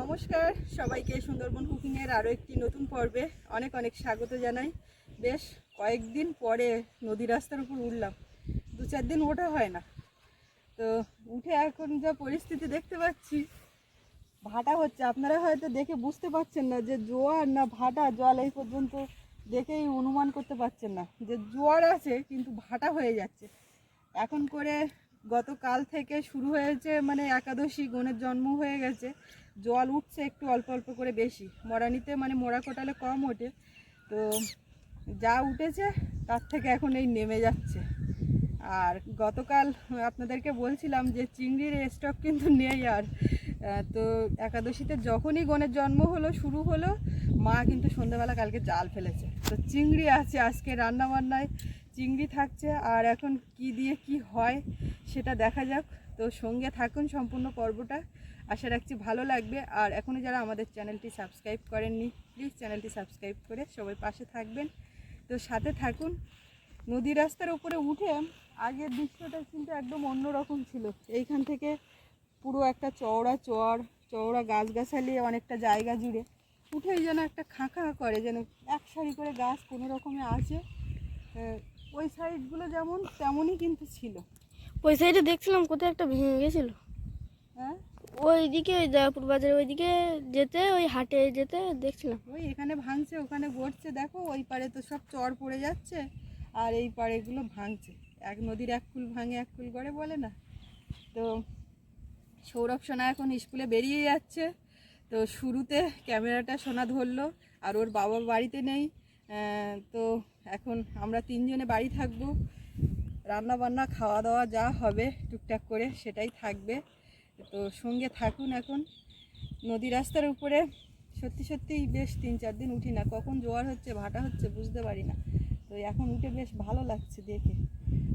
নমস্কার, সবাইকে সুন্দরবন কুকিংয়ের আরও একটি নতুন পর্বে অনেক অনেক স্বাগত জানাই। বেশ কয়েকদিন পরে নদী রাস্তার উপর উঠলাম। দু চার দিন ওঠা হয় না। তো উঠে এখন যা পরিস্থিতি দেখতে পাচ্ছি, ভাটা হচ্ছে। আপনারা হয়তো দেখে বুঝতে পারছেন না যে জোয়ার না ভাটা জল এই পর্যন্ত দেখেই অনুমান করতে পারছেন না যে জোয়ার আছে কিন্তু ভাটা হয়ে যাচ্ছে। এখন করে গতকাল থেকে শুরু হয়েছে মানে একাদশী গণের জন্ম হয়ে গেছে। জল উঠছে একটু অল্প অল্প করে বেশি। মরানিতে মানে মোড়া কোটালে কম ওঠে। তো যা উঠেছে, তার থেকে এখন এই নেমে যাচ্ছে। আর গতকাল আপনাদেরকে বলছিলাম যে চিংড়ির স্টক কিন্তু নেই আর। তো একাদশীতে যখনই গণের জন্ম হলো, শুরু হলো, মা কিন্তু সন্ধ্যাবেলা কালকে জাল ফেলেছে। তো চিংড়ি আছে, আজকে রান্না বান্নায় চিংড়ি থাকছে। আর এখন কি দিয়ে কি হয়, সেটা দেখা যাক। তো সঙ্গে থাকুন সম্পূর্ণ পর্বটা। আশা রাখছি ভালো লাগবে। আর এখনও যারা আমাদের চ্যানেলটি সাবস্ক্রাইব করেননি প্লিজ চ্যানেলটি সাবস্ক্রাইব করে সবাই পাশে থাকবেন। তো সাথে থাকুন। নদী রাস্তার উপরে উঠে আগের দৃশ্যটা কিন্তু একদম অন্যরকম ছিল। এইখান থেকে পুরো একটা চওড়া চর চওড়া গাছগাছালি অনেকটা জায়গা জুড়ে উঠেই যেন একটা খাঁকা করে যেন এক সারি করে গাছ কোনো রকমে আছে। ওই সাইডগুলো যেমন তেমনই কিন্তু ছিল। ওই সাইডে দেখছিলাম কোথায় একটা ভেঙে গেছিল। হ্যাঁ? ওইদিকে, ওই দয়াপুর বাজারে ওইদিকে যেতে, ওই হাটে যেতে দেখছিলাম। ওই এখানে ভাঙছে, ওখানে গড়ছে, দেখো, ওই পারে তো সব চর পড়ে যাচ্ছে, আর এই পাড়েগুলো ভাঙছে। এক নদীর এক কুল ভাঙে, এক কুল গড়ে বলে না। তো সৌরভ সোনা এখন স্কুলে বেরিয়ে যাচ্ছে। তো শুরুতে ক্যামেরাটা সোনা ধরলো, আর ওর বাবা বাড়িতে নেই। তো এখন আমরা তিনজনে বাড়ি থাকব। রান্না বান্না খাওয়া দাওয়া যা হবে টুকটাক করে সেটাই থাকবে। তো সঙ্গে থাকুন এখন। নদী রাস্তার উপরে সত্যি সত্যিই বেশ তিন চার দিন উঠি না। কখন জোয়ার হচ্ছে, ভাটা হচ্ছে বুঝতে পারি না। তো এখন উঠে বেশ ভালো লাগছে দেখে।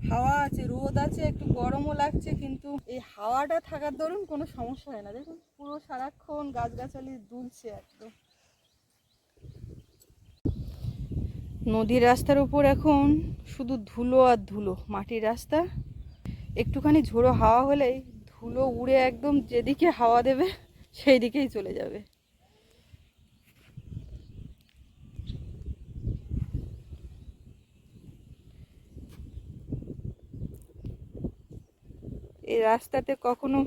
হাওয়া আছে, রোদ আছে, একটু গরমও লাগছে, কিন্তু এই হাওয়াটা থাকার দরুন কোনো সমস্যা হয় না। দেখুন, পুরো সারাক্ষণ গাছগাছালি দুলছে একদম। নদীর রাস্তার উপর এখন শুধু ধুলো আর ধুলো, মাটির রাস্তা। একটুখানি ঝোড়ো হাওয়া হলেই ধুলো উড়ে একদম যেদিকে হাওয়া দেবে সেই দিকেই চলে যাবে। এই রাস্তাতে কখনো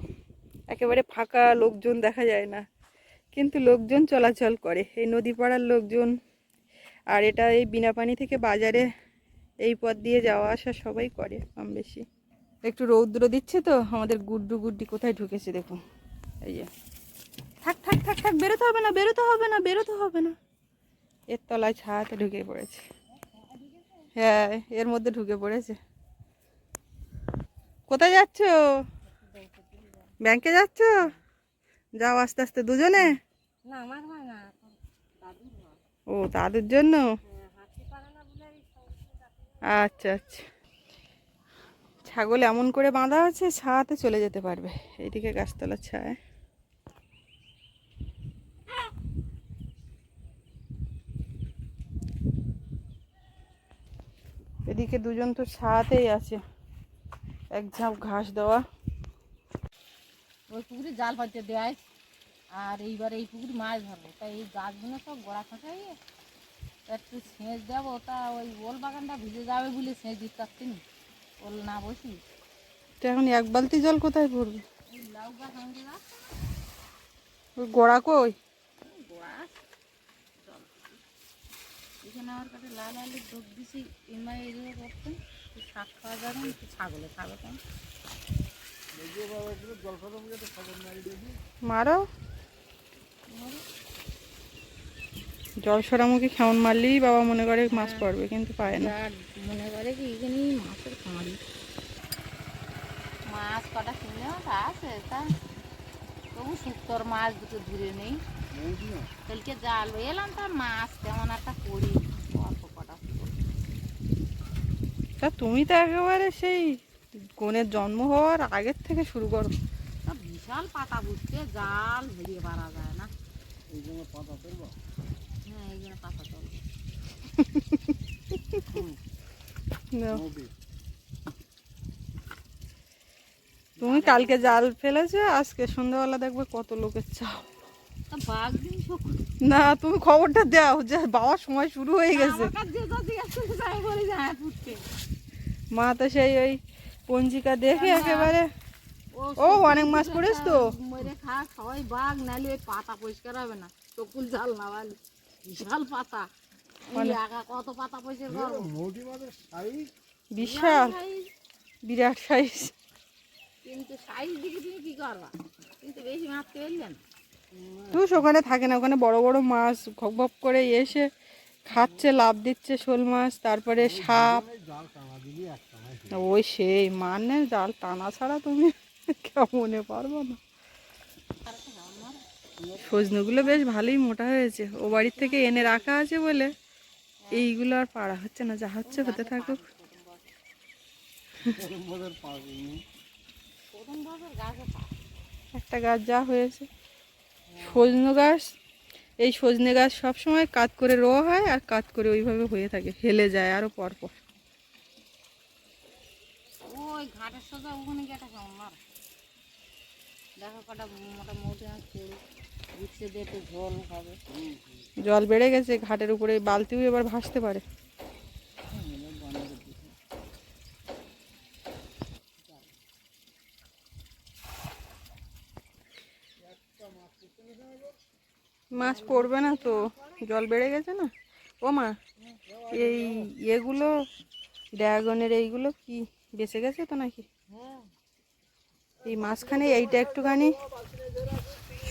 একেবারে ফাঁকা লোকজন দেখা যায় না, কিন্তু লোকজন চলাচল করে। এই নদী পাড়ার লোকজন আর এটা এই বিনা পানি থেকে বাজারে এই পথ দিয়ে যাওয়া আসা সবাই করে কম বেশি। একটু রৌদ্র দিচ্ছে তো আমাদের গুড্ডু গুড্ডি কোথায় ঢুকেছে দেখুন এই যে। থাক থাক থাক থাক বেরোতে হবে না বেরোতে হবে না বেরোতে হবে না। এর তলায় ছায়াতে ঢুকে পড়েছে। হ্যাঁ এর মধ্যে ঢুকে পড়েছে। কোথায় যাচ্ছ? ব্যাংকে যাচ্ছ? যাও আস্তে আস্তে দুজনে। হয় ও দাদুর জন্য? আচ্ছা আচ্ছা। ছাগল এমন করে বাঁধা আছে ছায়াতে চলে যেতে পারবে। এইদিকে গাছতলার ছায়। এদিকে দুজন তো ছায়াতেই আছে। এক ঝাঁপ ঘাস দেওয়া। ওই পুকুরে জাল পাতে দেয় আর এইবার এই পুকুরে মাছ ধরবো। তাই এই গাছগুলো সব গোড়া খাটাইয়ে একটু সেচ দেবো, তা ওই ওল বাগানটা ভিজে যাবে বলে সেচ দিতে পারছি না। ওল না বসি। তো এখন এক বালতি জল কোথায় পড়বে ওই লাউ গাছ ওই গোড়া কই? গোড়া জল এখানে আমার কাছে লাল আলুর ডোক দিছি একটু শাক খাওয়া যাবে একটু ছাগলে মারো। জল সরামুখী খেমন মারলেই বাবা মনে করে মাছ পড়বে কিন্তু পায় না। আর মনে করে কি এখানে মাছের খামারি মাছ কটা কিনে তা আছে তা তবু শুক্তর মাছ দুটো দূরে নেই। কালকে জাল হয়ে এলাম তা মাছ তেমন একটা করি অল্প কটা তা তুমি তো একেবারে সেই গনের জন্ম হওয়ার আগের থেকে শুরু করো। তা বিশাল পাতা বুঝতে জাল ভেরিয়ে পারা যায় না। হ্যাঁ এই জন্য পাতা চলবে নাও। তুমি কালকে জাল ফেলেছো আজকে সন্ধ্যাবেলা দেখবে কত লোকের শকুন না তুমি খবরটা দাও যে বাবার সময় শুরু হয়ে গেছে। মা তো সেই ওই পঞ্জিকা দেখে একেবারে। ও অনেক মাছ পড়েছ তো। মরে খা সবাই বাঘ নালে পাতা পরিষ্কার হবে না। চকুল জাল না বিশাল পাতা। কত পাতা বিশাল। বিরাট সাইজ কিন্তু সাইজ দিকে তুমি কি করবা? কিন্তু বেশি ওখানে থাকে না ওখানে বড় বড় মাছ ঘপ ঘপ করে এসে খাচ্ছে লাভ দিচ্ছে শোল মাছ তারপরে সাপ। ওই সেই মানে জাল টানা ছাড়া তুমি কেমনে পারব না? সজনেগুলো বেশ ভালোই মোটা হয়েছে। ও বাড়ির থেকে এনে রাখা আছে বলে এইগুলো আর পাড়া হচ্ছে না, যা হচ্ছে হতে থাকুক। একটা গাছ যা হয়েছে। সজনে গাছ, এই সজনে গাছ সবসময় কাত করে রোয়া হয় আর কাত করে ওইভাবে হয়ে থাকে, হেলে যায় আরও পরপর। ওই ঘাটের সোজা ওখানে গিয়ে জল বেড়ে গেছে, ঘাটের উপরে বালতিও এবার ভাসতে পারে। মাছ পড়বে না তো, জল বেড়ে গেছে না? ও মা, এই এগুলো ড্রাগনের এইগুলো কি, বেঁচে গেছে তো নাকি? এই মাঝখানে এইটা একটুখানি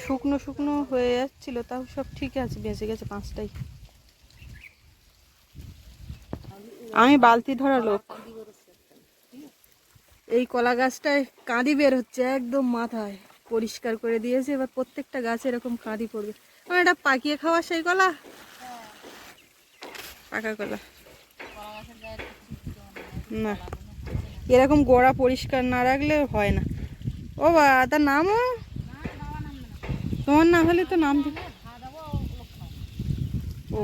শুকনো শুকনো হয়ে যাচ্ছিল, তাও সব ঠিক আছে, বেঁচে গেছে পাঁচটাই। আমি বালতি ধরা লোক। এই কলা গাছটায় কাঁদি বের হচ্ছে একদম মাথায়। পরিষ্কার করে দিয়েছে, এবার প্রত্যেকটা গাছে এরকম কাঁদি পড়বে। আমার এটা পাকিয়ে খাওয়া সেই কলা? পাকা কলা। না, এরকম গোড়া পরিষ্কার না রাখলে হয় না। ও বা তার নামও? না না তোমার নাম হলে তো নাম খাও ও।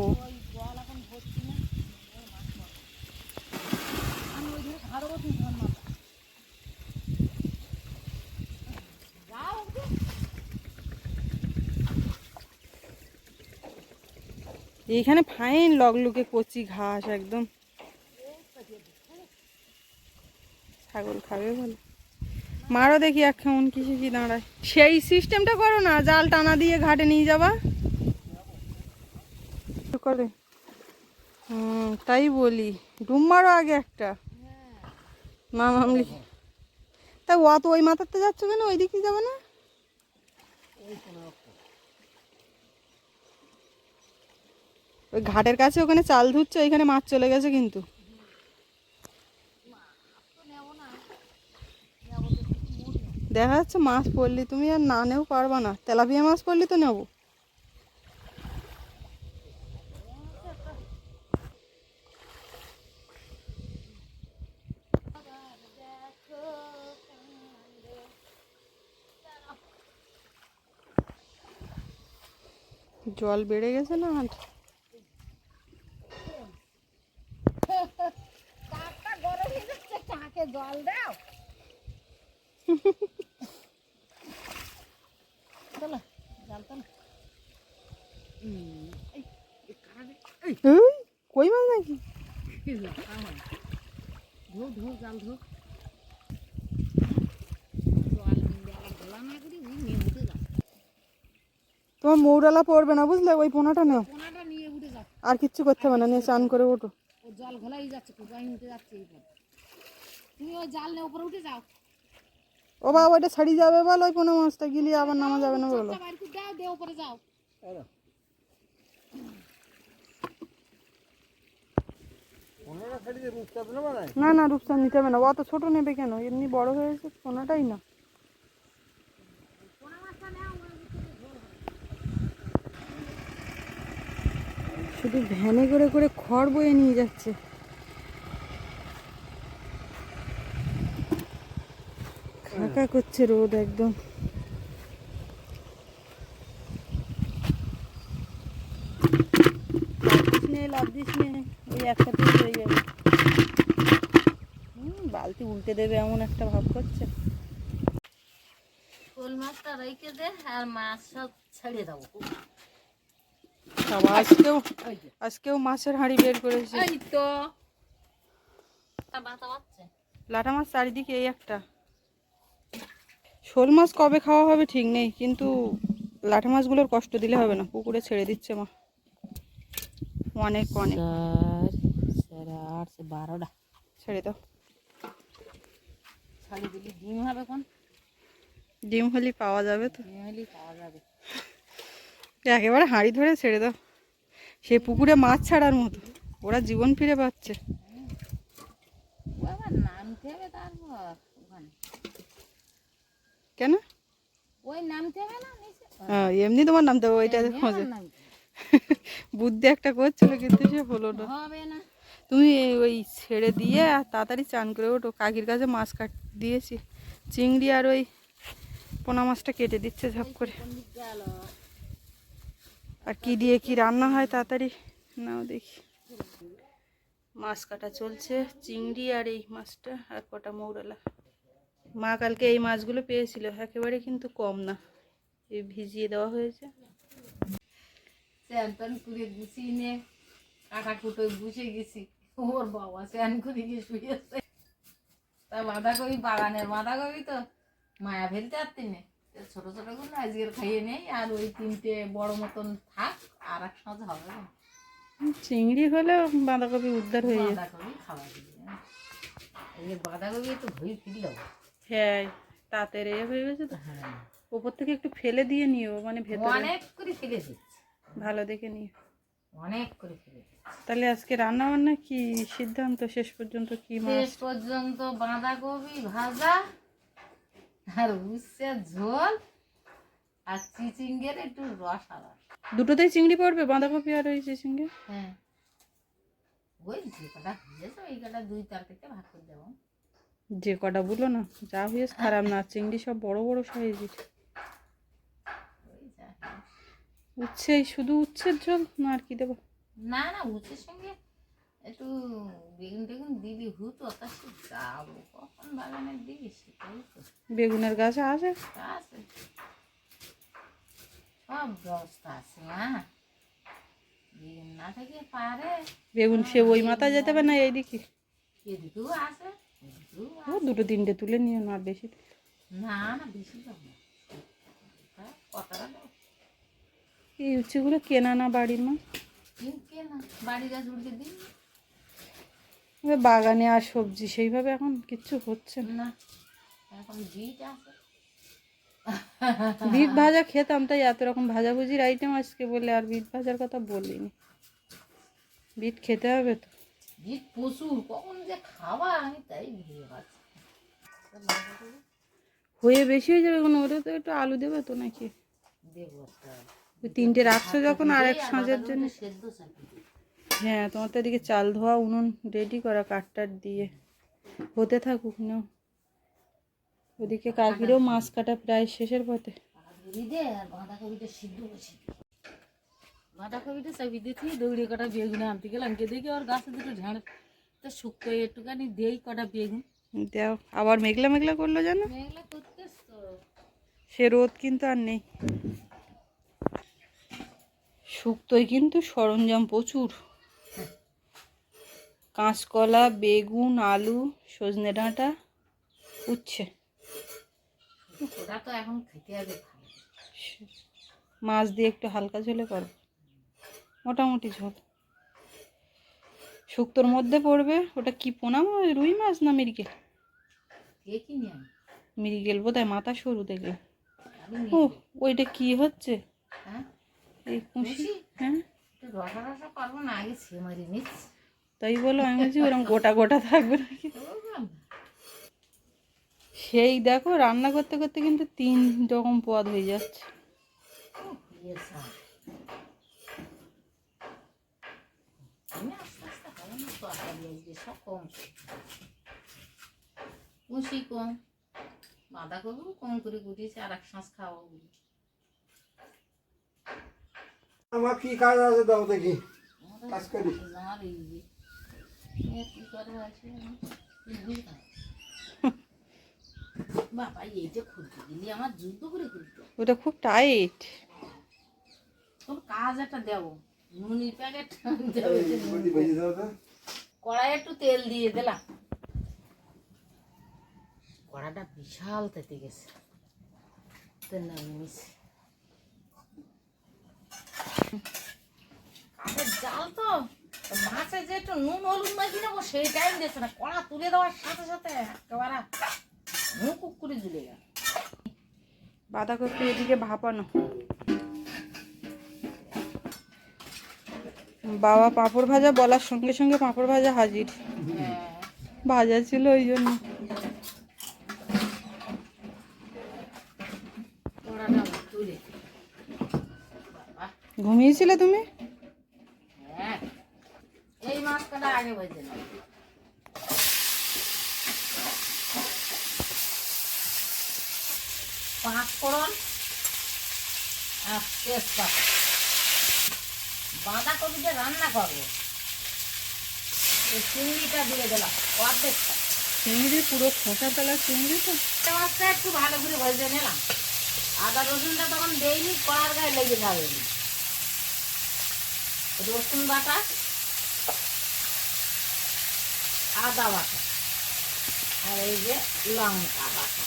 না এইখানে ফাইন লগলুকে কচি ঘাস, একদম। ছাগল খাবে বলে। মারও দেখি কেমন কিসে কি দাঁড়ায়। সেই সিস্টেমটা করো না জাল টানা দিয়ে ঘাটে নিয়ে যাবা। করে। হুম তাই বলি ডুম মারো আগে একটা। না মামলি তা অত ওই মাথাতে যাচ্ছ কেন ওই দিকে যাবে না? ওই ঘাটের কাছে ওখানে চাল ধুচ্ছে ওইখানে মাছ চলে গেছে কিন্তু। দেখা যাচ্ছে মাছ পড়লি, তুমি আর না নেও পারবা না। তেলাপিয়া মাছ পড়লি তো নেব। জল বেড়ে গেছে না আর কাকটা গরম হয়ে যাচ্ছে কাকে জল দাও চলো জল তো না এই, কই মাছ নাকি ধো ধো জাল ধো জল ঘোলা না করি ওই নিয়ে উঠে যাও তোমার মৌরালা পড়বে না বুঝলে? ওই পোনাটা নেও। আর কিচ্ছু করতে হবে না নিয়ে চান করে ওঠো জল ঘোলাই যাচ্ছে উঠে যাচ্ছে তুমি ওই জাল নিয়ে উপরে উঠে যাও। ও বাবা ওইটা ছাড়িয়ে যাবে বল ওই পোনা মাছটা গিলিয়ে আবার নামা যাবে না বলো। উপরে যাও। না না রূপসার নিতে হবে না। অত ছোট নেবে কেন? এমনি বড় হয়েছে পোনাটাই না। শুধু ভ্যানে করে করে খড় বয়ে নিয়ে যাচ্ছে। খাকা করছে রোদ একদম। লাভ দিস ওই একসাথে হয়ে যাবে বালতি উল্টে দেবে এমন একটা ভাব করছে। শোল মাছটা রেখে দে আর মাছ সব ছেড়ে দেবো। বাবা আজকেও আজকেও মাছের হাঁড়ি বের করেছে। এই তো। লাটা মাছ চারিদিকে এই একটা। শোল মাছ কবে খাওয়া হবে ঠিক নেই কিন্তু লাটা মাছগুলোর কষ্ট দিলে হবে না। পুকুরে ছেড়ে দিচ্ছে মা। অনেক অনেক। আট বারোটা। ছেড়ে দাও। ডিম হবে কোন? ডিম হলি পাওয়া যাবে তো। ডিম হলেই পাওয়া যাবে। একেবারে হাঁড়ি ধরে ছেড়ে দাও। সে পুকুরে মাছ ছাড়ার মতো। ওরা জীবন ফিরে পাচ্ছে। নামতে হবে কেন? নামতে হবে হ্যাঁ, এমনি তোমার নাম দেবো ওইটা খোঁজে। বুদ্ধি একটা করছিল কিন্তু সে হলো না। না। তুমি ওই ছেড়ে দিয়ে আর তাড়াতাড়ি চান করে ওঠো। কাকির কাছে মাছ কাট দিয়েছি। চিংড়ি আর ওই পোনা মাছটা কেটে দিচ্ছে ঝপ করে। আর কি দিয়ে কি রান্না হয় তাড়াতাড়ি? নাও দেখি। মাছ কাটা চলছে, চিংড়ি আর এই মাছটা আর কটা মৌরলা। মা কালকে এই মাছগুলো পেয়েছিল, একেবারে কিন্তু কম না। এই ভিজিয়ে দেওয়া হয়েছে। গুছিয়ে বুঝে গেছি। বাবা তা বাঁধাকপি বাগানের বাঁধাকপি তো মায়া ফেলতে পারতি ছোট ছোটগুলো আজকের খাইয়ে নেই আর ওই তিনটে বড় মতন থাক আর এক সাঁজ হবে। চিংড়ি হলে বাঁধাকপি উদ্ধার হয়ে যাবে বাঁধাকপি খাওয়া দিবে বাঁধাকপি একটু ধুই ফিরল। হ্যাঁ তাতে রে হয়ে গেছে তো। হ্যাঁ। ওপর থেকে একটু ফেলে দিয়ে নিও মানে ভেতরে। অনেক করে ফেলে দিচ্ছে। ভালো দেখে নিও। অনেক করে ফেলে তাহলে আজকে রান্না বান্না কি? সিদ্ধান্ত শেষ পর্যন্ত কি শেষ পর্যন্ত বাঁধাকপি ভাজা আর উচ্ছের ঝোল আর চিচিঙ্গের একটু রসা রস। দুটোতেই চিংড়ি পড়বে? বাঁধাকপি আর ওই চিংড়ি হ্যাঁ। ওই যে কটা হয়েছে ওই কটা দুই তরকারিতে ভাগ করে দেবো। যে কটা বলো না যা হয়েছে খারাপ না চিংড়ি সব বড় বড় সাইজের। ওই যা। উচ্ছে শুধু উচ্ছের ঝোল না আর কি দেবো? না না উচ্ছের সঙ্গে একটু বেগুন টেগুন দিবি হুতো তা সে যাব। কখন বাগানে দিবি সেটাই তো। বেগুনের গাছ আছে? তা আছে। সব ব্যবস্থা আছে মা। বেগুন না থেকে পারে। বেগুন সে ওই মাথায় যেতে হবে না এইদিকে? এদিকেও আছে এদিকেও ও আছে। দুটো তিনটে তুলে নিও না আর বেশি। না না বেশি দাম না। তা কতটা দাও এই উচ্ছেগুলো কেনা না বাড়ির মা। কিনকে না বাড়ি গাছ উড়কে দিই। এবার বাগানে আর সবজি সেইভাবে এখন কিচ্ছু হচ্ছে না। এখন বিট আছে। বিট ভাজা খেতাম তাই এত রকম ভাজাভুজির আইটেম আজকে বলে আর বিট ভাজার কথা বলিনি। বিট খেতে হবে তো। বিট প্রচুর কখন যে খাওয়া আমি তাই হয়ে বেশি হয়ে যাবে কোনো ওটা তো একটু আলু দেবে তো নাকি? দেবো তিনটে রাখছো যখন আর এক সাঁজের জন্য। সেদ্ধ হ্যাঁ তোমার তো এদিকে চাল ধোয়া উনুন রেডি করা কাঠটার দিয়ে। হতে থাকুক না ওদিকে কাকিরও মাছ কাটা প্রায় শেষের পথে। বাঁধাকপিটা চাবি দিয়েছি দৌড়ে কটা বেগুন আনতে গেলাম। কে দেখি ওর গাছে দুটো ঝাড় তো শুক্তো একটুখানি দেই কটা বেগুন। দাও আবার মেঘলা মেঘলা করল জানো? মেঘলা তো। সে রোদ কিন্তু আর নেই। শুক্তোয় কিন্তু সরঞ্জাম প্রচুর। কাঁচকলা বেগুন আলু সজনে ডাঁটা উচ্ছে। মাছ দিয়ে একটু হালকা ঝোলে করো। মোটামুটি ঝোল। শুক্তোর মধ্যে পড়বে ওটা কি পোনা রুই মাছ না কিনি আমি বোধহয় মাথা সরু দেখলাম আমি ও ওইটা কি হচ্ছে? হ্যাঁ? এই কুশি? হ্যাঁ? রসা রসা করব না আগে সে মারি নিচ্ছি তাই বলো আমি বলছি ওরকম গোটা গোটা থাকবে নাকি? সেই দেখো রান্না করতে করতে কিন্তু তিন রকম পদ হয়ে যাচ্ছে। কম কম বাঁধাকপিও কম করে কুটিয়েছি? আর এক শাঁস আমার কি কাজ আছে দাও দেখি। কাজ করি। আমার এই ওটা খুব টাইট তোর কাজ একটা দেবো। নুনির প্যাকেট কড়াই একটু তেল দিয়ে দিলাম কড়াটা বিশাল তেতে গেছে। তেল নামিয়ে কাঠের জাল তো। মাছে যে একটু নুন হলুদ মাখি নেব সেই টাইম দিচ্ছে না। কড়া তুলে দেওয়ার সাথে সাথে একেবারে মুখ করে ঝুলে গেল। বাঁধাকপি এদিকে ভাপানো। বাবা পাঁপড় ভাজা বলার সঙ্গে সঙ্গে পাঁপড় ভাজা হাজির। ভাজা ছিল ওই জন্য। তুলে ঘুমিয়েছিলে তুমি হ্যাঁ এই মাছ কাটা আগে ভেজে নেব পাঁচ ফোড়ন আর তেজপাতা। বাঁধাকপিতে রান্না করব। এই চিংড়িটা দিয়ে দিলাম অর্ধেকটা। চিংড়ি পুরো খোসা তোলা চিংড়ি তো? একটা মাছটা একটু ভালো করে ভেজে নিলাম। আদা রসুনটা তখন দেইনি কড়ার গায়ে লেগে যাবে। রসুন বাটা আদা বাটা আর এই যে লঙ্কা বাটা।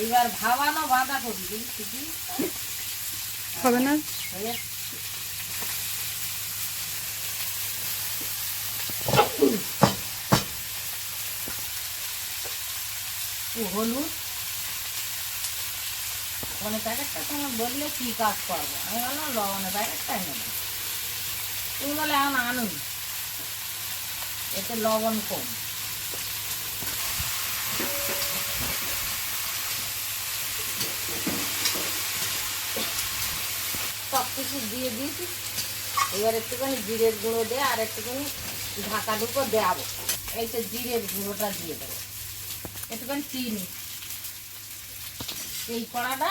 এইবার ভাবানো বাঁধাকপি কি? হবে না? হলুদ। লবণের প্যাকেটটা তোমার বললে কি কাজ করব? আমি বললাম লবণের প্যাকেটটাই নেব। তুমি বলে এখন আনুন। এতে লবণ কম। সব কিছু দিয়ে দিয়েছি। এবার একটুখানি জিরের গুঁড়ো দিয়ে আর একটুখানি ঢাকা ঢুকো দেওয়াবো এই তো জিরের গুঁড়োটা দিয়ে দেবো। একটুখানি চিনি। এই কড়াটা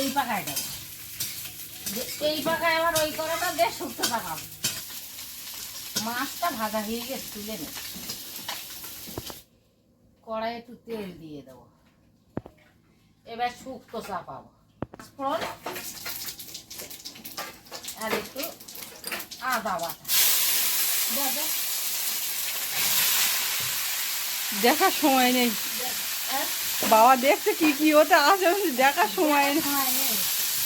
এই পাকায় দেবো। এই পাকায় আবার ওই কড়াটা দিয়ে শুক্তো পাকাবো। মাছটা ভাজা হয়ে গেছে তুলে নে। কড়াই একটু তেল দিয়ে দেবো। এবার শুক্তো চাপাবো। ফোড়ন আর একটু আদা বাটা। দেখার সময় নেই। দে। বাবা দেখছে কি কি হতে আসে দেখার সময় নেই।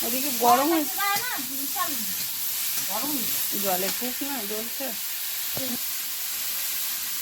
ওদিকে গরম হয়েছে। গরম জলে খুব না জ্বলছে।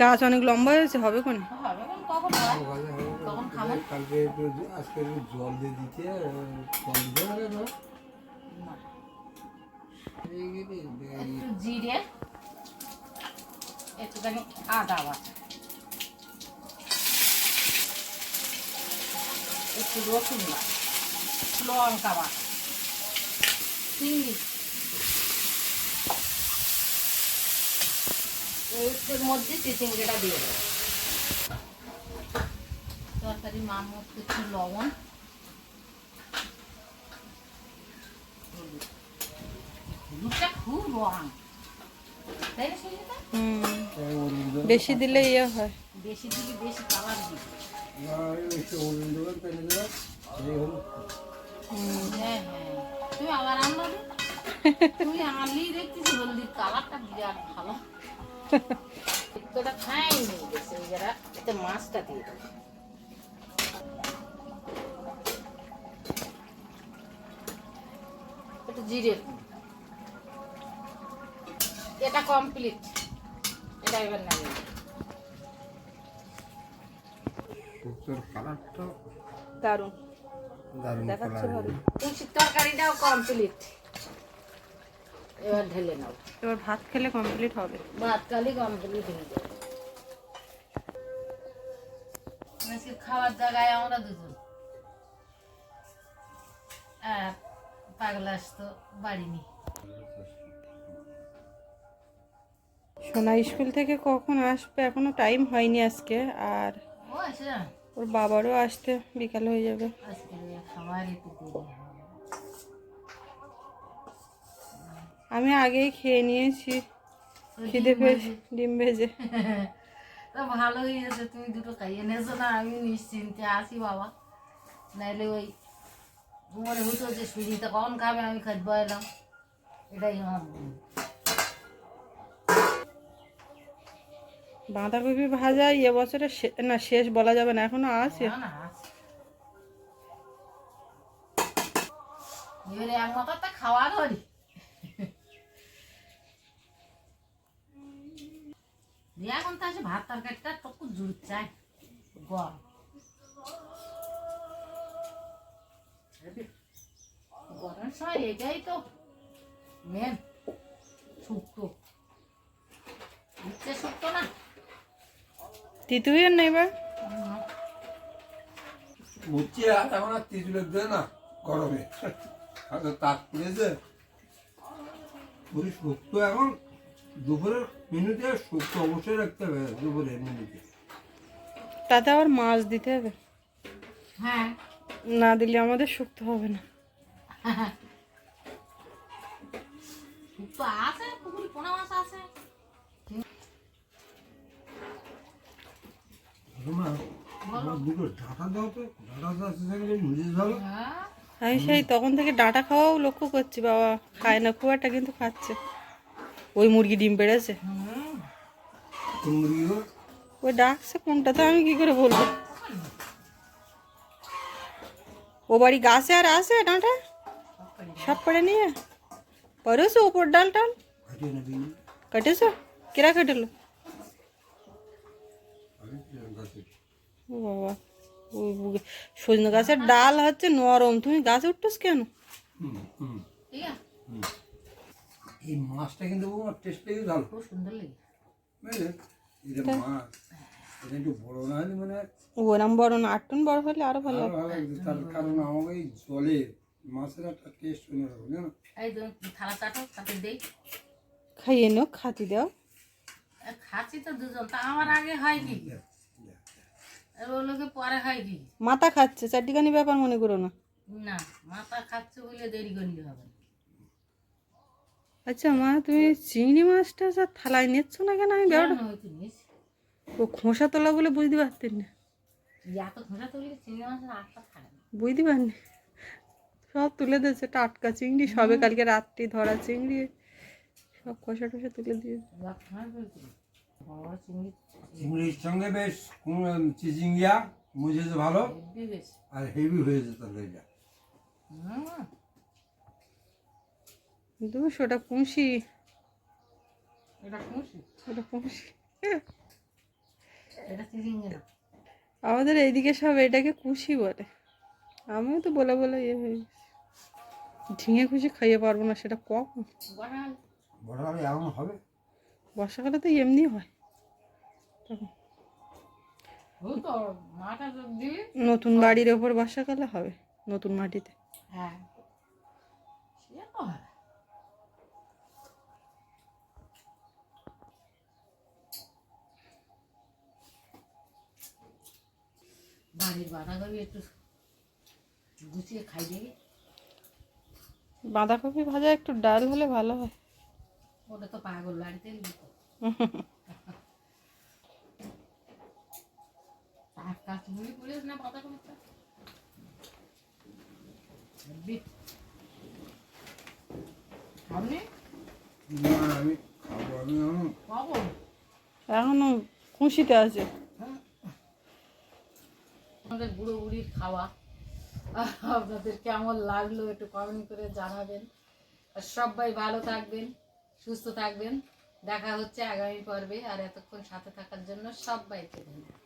গাছ অনেক লম্বা হয়েছে হবে কোন? কালকে আজকে জল দিয়ে দিতে জিরে একটুখানি আদা বাটা একটু রসুন বাটা লঙ্কা বাটা চিংড়ি এর মধ্যে চিচিংড়িটা দিয়ে দেবো। তরকারি মার মধ্যে একটু লবণ। হলুদটা খুব রং তাই না বেশি দিলে ইয়ে হয়। বেশি দিলে বেশি কালার হ্যাঁ হ্যাঁ। তুমি আবার আনলো দেখতেছি হলদির কালারটা বিরাট ভালো। তোটা খাইনি গেছে যারা এতে মাছটা দিয়ে দেবো একটু জিরে এটা কমপ্লিট এটা এবার নামিয়ে দারুণ দেখাচ্ছে ভালো। তরকারিটাও কমপ্লিট এবার ঢেলে নাও। এবার ভাত খেলে কমপ্লিট হবে। ভাত কালি কমপ্লিট হয়ে যাবে। খাওয়ার জায়গায় আমরা দুজন। আর পাগলাস তো বাড়ি নেই। সোনা স্কুল থেকে কখন আসবে? এখনও টাইম হয়নি আজকে। আর ওর বাবারও আসতে বিকাল হয়ে যাবে। আজকে খাবার একটু আমি আগেই খেয়ে নিয়েছি। খিদে পেয়েছি ডিম ভেজে। তা ভালো হয়েছে তুমি দুটো খাইয়ে নিয়েছো না আমি নিশ্চিন্তে আসি বাবা। নাইলে ওই মনে হতো যে সুজিটা কখন খাবে আমি খাদ্য এলাম। এটাই আমার বাঁধাকপি ভাজা এ বছরে না শেষ বলা যাবে না এখনও আছে। আছে। এবারে এক মাথাটা খাওয়া ধরি। তো ভাত তরকারিটা টুকু জুড় চাই গরম। গরমের সময় এটাই তো মেন শুক্তো। ইচ্ছে শুক্তো না। তিতুইয়ের নেই। আর এখন আর তিতুলের দেয় না গরমে। তাপ পড়েছে ওই শুক্তো এখন দুপুরের মিনিটে শুক্তো অবশ্যই রাখতে হবে দুপুরের মিনিটে তাতে আবার মাছ দিতে হবে। হ্যাঁ। না দিলে আমাদের শুক্তো হবে না। আছে পুকুরি পোনা মাছ আছে। হ্যাঁ। আমি সেই তখন থেকে ডাটা খাওয়াও লক্ষ্য করছি বাবা। খায় না খুব একটা কিন্তু খাচ্ছে। ওই মুরগি ডিম পেড়েছে হুম কোন মুরগি গো? ওই ডাকছে কোনটা তো আমি কি করে বলব? ও বাড়ি গাছে আর আছে ডাঁটা সব পড়ে নিয়ে। পরেছো ওপর ডাল টাল? খাটিয়ে নেবি কেটেছো? কেরা কেটেলো? আমি গাছে। ও বাবা ওই বুগে- সজনে গাছের ডাল হচ্ছে নরম। তুমি গাছে উঠটোস কেন? হুম হুম। ঠিক আছে এই মাছটা কিন্তু আমার টেস্ট লেগে ভালো খুব সুন্দর লেগে বুঝলে? এটা মাছ এটা একটু বড় না হলে মানে ওরম বড় না আট টন বড় হলে আরও ভালো তার কারণ আমাকে এই জলে মাছের একটা টেস্ট অন্যরকম জানো এই তো থালা চাটো তাতে দেই। খাইয়ে খাতি দাও। খাচ্ছি তো দুজন তা আমার আগে হয় কি? পরে হয় কি? মাথা খাচ্ছে চারটিখানি ব্যাপার মনে করো না। না মাথা খাচ্ছে বলে দেরি করলে হবে না। আচ্ছা মা তুমি চিংড়ি মাছটা যা থালায় নিচ্ছ না কেন? আমি নিস ও খোসা তোলা বলে বুঝতে পারতেন না। বুঝতে পারিনি। সব তুলে দিয়েছে টাটকা চিংড়ি সবে কালকে রাত্রি ধরা চিংড়ি সব খোসা টোসা তুলে দিয়ে। চিংড়ির সঙ্গে বেশ চিচিঙ্গিয়া মুঝেছে ভালো আর হেভি হয়েছে তরকারিটা হুম। কিন্তু ওটা পুঁসি ওটা আমাদের এইদিকে সব এটাকে কুশি বলে। আমিও তো বলে বলে ইয়ে হয়ে গেছি। ঝিঙে খুশি খাইয়ে পারব না সেটা কখন এমন হবে? বর্ষাকালে তো এমনি হয়। তখন ও তো মাটা তো দিলি নতুন বাড়ির ওপর বর্ষাকালে হবে নতুন মাটিতে। হ্যাঁ। বাড়ির বাঁধাকপি একটু গুছিয়ে খাই দিবি বাঁধাকপি ভাজা একটু ডাল হলে ভালো হয়। ওটা তো পাগল বাড়িতে না খাবনি এখনও খুশিতে আছে। আমাদের বুড়ো বুড়ির খাওয়া। আপনাদের কেমন লাগল একটু কমেন্ট করে জানাবেন। আর সবাই ভালো থাকবেন, সুস্থ থাকবেন। দেখা হচ্ছে আগামী পর্বে। আর এতক্ষণ সাথে থাকার জন্য সবাইকে ধন্যবাদ।